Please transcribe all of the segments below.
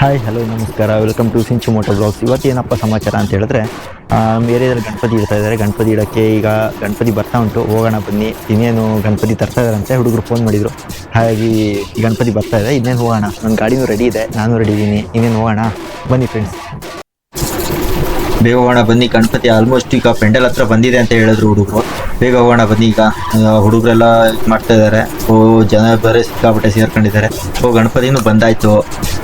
Hi hello ನಮಸ್ಕಾರ. Welcome to Sinchu moto blogs ಇವತ್ತು ಏನಪ್ಪ ಸಮಾಚಾರ ಅಂತ ಹೇಳಿದ್ರೆ ಏರಿಯಾದಲ್ಲಿ ಗಣಪತಿ ಇಡ್ತಾ ಇದ್ದಾರೆ ಗಣಪತಿ ಇಡೋಕ್ಕೆ ಈಗ ಗಣಪತಿ ಬರ್ತಾ ಉಂಟು. ಹೋಗೋಣ, ಬನ್ನಿ. ಇನ್ನೇನು ಗಣಪತಿ ತರ್ತಾ ಅಂತ ಹುಡುಗರು ಫೋನ್ ಮಾಡಿದರು. ಹಾಗಾಗಿ ಗಣಪತಿ ಬರ್ತಾ ಇದೆ. ಇನ್ನೇನು ಹೋಗೋಣ? ನನ್ನ ಗಾಡಿನೂ ರೆಡಿ ಇದೆ. ನಾನು ರೆಡಿ ಇದ್ದೀನಿ. ಇನ್ನೇನು ಹೋಗೋಣ? ಬನ್ನಿ ಫ್ರೆಂಡ್ಸ್ ಬೇಗ ಹೋಗೋಣ, ಬನ್ನಿ. ಗಣಪತಿ ಆಲ್ಮೋಸ್ಟ್ ಈಗ ಪೆಂಡಲ್ ಹತ್ರ ಬಂದಿದೆ ಅಂತ ಹೇಳಿದ್ರು ಹುಡುಗರು. ಬೇಗ ಹೋಗೋಣ ಬನ್ನಿ. ಈಗ ಹುಡುಗರೆಲ್ಲ ಮಾಡ್ತಾ ಇದ್ದಾರೆ ಓ ಜನ ಬೇರೆ ಸಿಕ್ಕಾಪಟ್ಟೆ ಸೇರ್ಕೊಂಡಿದ್ದಾರೆ. ಓ ಗಣಪತಿನೂ ಬಂದಾಯ್ತು.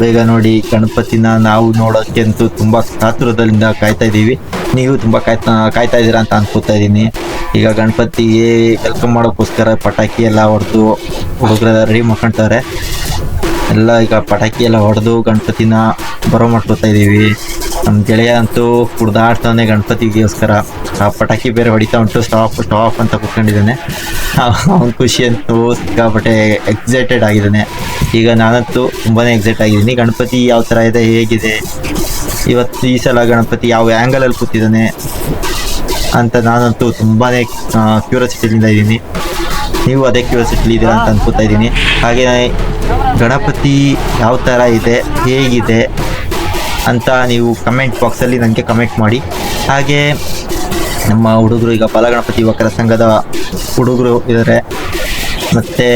ಬೇಗ ನೋಡಿ, ಗಣಪತಿನ ನಾವು ನೋಡೋಕ್ಕೆ ಅಂತೂ ತುಂಬ ಕಾತುರದಿಂದ ಕಾಯ್ತಾ ಇದ್ದೀವಿ. ನೀವು ತುಂಬ ಕಾಯ್ತಾ ಕಾಯ್ತಾ ಇದ್ದೀರಾ ಅಂತ ಅನ್ಕೋತಾ ಇದ್ದೀನಿ. ಈಗ ಗಣಪತಿಗೆ ವೆಲ್ಕಮ್ ಮಾಡೋಕ್ಕೋಸ್ಕರ ಪಟಾಕಿ ಎಲ್ಲ ಹೊಡೆದು ಹುಡುಗರೆಲ್ಲ ರೆಡಿ ಮಾಡ್ಕೊಳ್ತಾರೆ ಎಲ್ಲ ಈಗ ಪಟಾಕಿ ಎಲ್ಲ ಹೊಡೆದು ಗಣಪತಿನ ಬರೋ ಮಾಡ್ಕೊತಾ ಇದ್ದೀವಿ. ನಮ್ಮ ಗೆಳೆಯ ಅಂತೂ ಕುಡ್ದಾಡ್ತಾನೆ ಗಣಪತಿಗೋಸ್ಕರ. ಆ ಪಟಾಕಿ ಬೇರೆ ಹೊಡಿತಾ ಉಂಟು ಸ್ಟಾಪ್ ಸ್ಟಾಪ್ ಅಂತ ಕೂತ್ಕೊಂಡಿದ್ದಾನೆ. ಅವನ ಖುಷಿ ಅಂತೂ ಸಿಕ್ಕಾಪಟ್ಟೆ ಎಕ್ಸೈಟೆಡ್ ಆಗಿದ್ದಾನೆ. ಈಗ ನಾನಂತೂ ತುಂಬಾ ಎಕ್ಸೈಟ್ ಆಗಿದ್ದೀನಿ. ಗಣಪತಿ ಯಾವ ಥರ ಇದೆ, ಹೇಗಿದೆ? ಇವತ್ತು ಈ ಸಲ ಗಣಪತಿ ಯಾವ ಆ್ಯಂಗಲಲ್ಲಿ ಕೂತಿದ್ದಾನೆ ಅಂತ ನಾನಂತೂ ತುಂಬಾ ಕ್ಯೂರಿಯಾಸಿಟಿಯಿಂದ ಇದ್ದೀನಿ. ನೀವು ಅದೇ ಕ್ಯೂರಿಯಾಸಿಟಿ ಇದ್ದೀರಾ ಅಂತ ಅನ್ಕೋತಾ ಇದ್ದೀನಿ. ಹಾಗೆ ಗಣಪತಿ ಯಾವ ಥರ ಇದೆ, ಹೇಗಿದೆ ಅಂತ ನೀವು ಕಮೆಂಟ್ ಬಾಕ್ಸಲ್ಲಿ ನನಗೆ ಕಮೆಂಟ್ ಮಾಡಿ. ಹಾಗೆ ನಮ್ಮ ಹುಡುಗರು ಈಗ ಬಾಲಗಣಪತಿ ಯುವಕರ ಸಂಘದ ಹುಡುಗರು ಇದ್ದಾರೆ ಮತ್ತು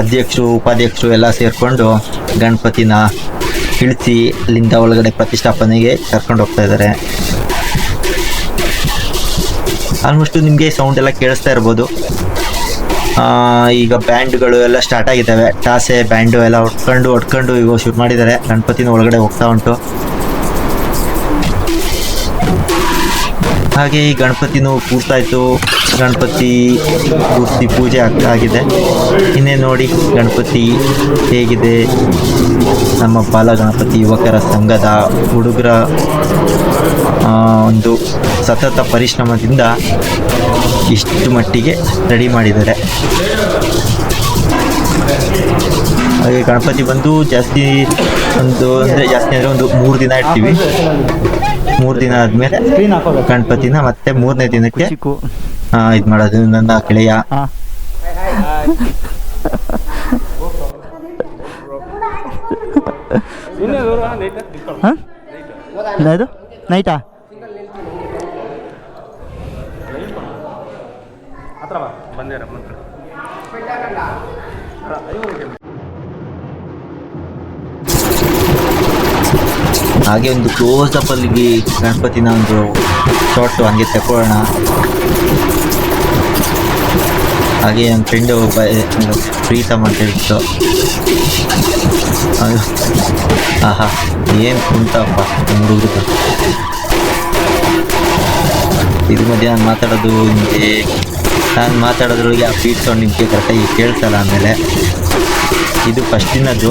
ಅಧ್ಯಕ್ಷರು, ಉಪಾಧ್ಯಕ್ಷರು ಎಲ್ಲ ಸೇರಿಕೊಂಡು ಗಣಪತಿನ ಇಳಿಸಿ ಅಲ್ಲಿಂದ ಒಳಗಡೆ ಪ್ರತಿಷ್ಠಾಪನೆಗೆ ಕರ್ಕೊಂಡು ಹೋಗ್ತಾ ಇದ್ದಾರೆ. ಆಲ್ಮೋಸ್ಟು ನಿಮಗೆ ಸೌಂಡ್ ಎಲ್ಲ ಕೇಳಿಸ್ತಾ ಇರ್ಬೋದು. ಈಗ ಬ್ಯಾಂಡ್ಗಳು ಎಲ್ಲ ಸ್ಟಾರ್ಟ್ ಆಗಿದ್ದಾವೆ. ಟಾಸೆ, ಬ್ಯಾಂಡು ಎಲ್ಲ ಹೊಡ್ಕೊಂಡು ಹೊಡ್ಕೊಂಡು ಈಗ ಶೂಟ್ ಮಾಡಿದ್ದಾರೆ. ಗಣಪತಿನ ಒಳಗಡೆ ಹೋಗ್ತಾ ಉಂಟು. ಹಾಗೆ ಈ ಗಣಪತಿನೂ ಕೂರ್ತಾಯಿತು ಗಣಪತಿ ಪೂರ್ತಿ ಪೂಜೆ ಆಗ್ತಾ ಆಗಿದೆ. ಇನ್ನೇ ನೋಡಿ ಗಣಪತಿ ಹೇಗಿದೆ. ನಮ್ಮ ಬಾಲ ಗಣಪತಿ ಯುವಕರ ಸಂಘದ ಹುಡುಗರ ಒಂದು ಸತತ ಪರಿಶ್ರಮದಿಂದ ಇಷ್ಟು ಮಟ್ಟಿಗೆ ರೆಡಿ ಮಾಡಿದ್ದಾರೆ. ಹಾಗೆ ಗಣಪತಿ ಬಂದು ಜಾಸ್ತಿ ಒಂದು ಅಂದರೆ ಜಾಸ್ತಿ ಅಂದರೆ ಒಂದು ಮೂರು ದಿನ ಇಡ್ತೀವಿ. ಮೂರು ದಿನ ಆದಮೇಲೆ ಗಣಪತಿನ ಮತ್ತೆ ಮೂರನೇ ದಿನಕ್ಕೆ ಇದು ಮಾಡೋದು ನನ್ನ ಗೆಳೆಯ. ಹಾ? ನೈಟಾ ಹಾಗೆ ಒಂದು ಕ್ಲೋಸ್ ಅಪ್ ಅಲ್ಲಿ ಗಣಪತಿನ ಒಂದು ಶಾರ್ಟ್ ಹಂಗೆ ತಗೊಳ್ಳೋಣ ಹಾಗೆ ನನ್ನ ಫ್ರೆಂಡ್ ಒಬ್ಬ ಪ್ರೀತಮ್ ಅಂತ ಹೇಳ್ತು ಆಹಾ, ಏನು ಕುಂತಪ್ಪ ನಮ್ಮ ಹುಡುಗರು ಇದು ಮಧ್ಯೆ ನಾನು ಮಾತಾಡೋದು ನಿಮಗೆ, ನಾನು ಮಾತಾಡೋದ್ರೊಳಗೆ ಆ ಫೀಟ್ ಸೌಂಡ್ ನಿಮಗೆ ಕರೆಕ್ಟಾಗಿ ಕೇಳ್ಸಲ್ಲ ಆಮೇಲೆ. ಇದು ಫಸ್ಟಿನದ್ದು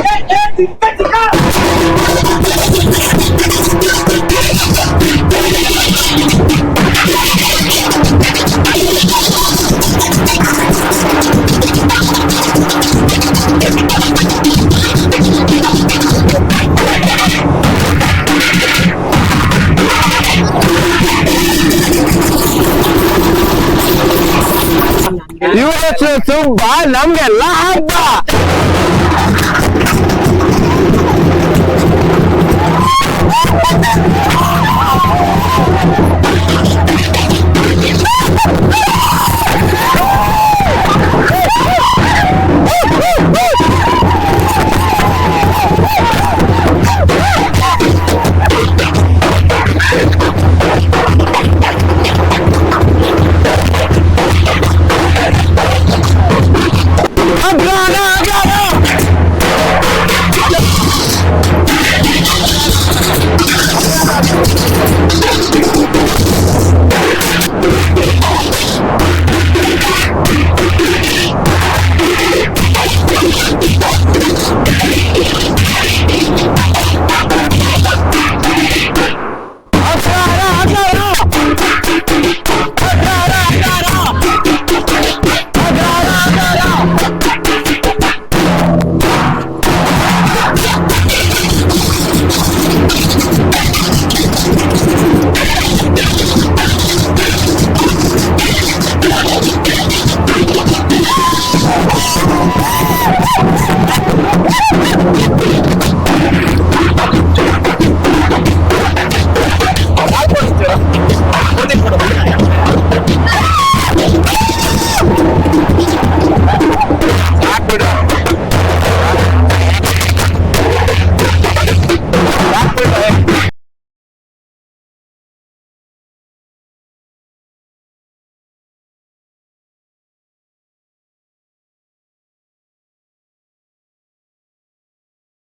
ಹಬ್ಬ ನಮ್ಗೆಲ್ಲ ಹಬ್ಬ Thank. Yeah.